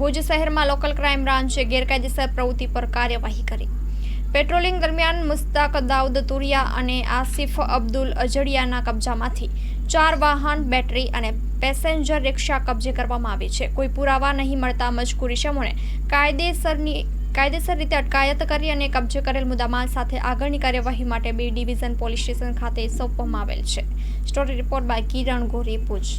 ભુજ શહેરમાં local crime બ્રાન્ચે ગેરકાયદેસર પ્રવૃત્તિ પર કાર્યવાહી કરી. પેટ્રોલિંગ દરમિયાન મુસ્તાક દાઉદ તુરિયા અને આસિફ અબ્દુલ અજડિયાના કબજામાંથી ચાર વાહન, બેટરી અને પેસેન્જર રિક્ષા કબજે કરવામાં આવી છે. કોઈ પુરાવા નહીં મળતા મજકૂરી શમોને કાયદેસરની, કાયદેસર રીતે અટકાયત કરી અને કબજે કરેલ મુદ્દામાલ સાથે આગળની કાર્યવાહી માટે બી ડિવિઝન પોલીસ સ્ટેશન ખાતે સોંપવામાં આવેલ છે. Story report by Kiran Gori, Bhuj.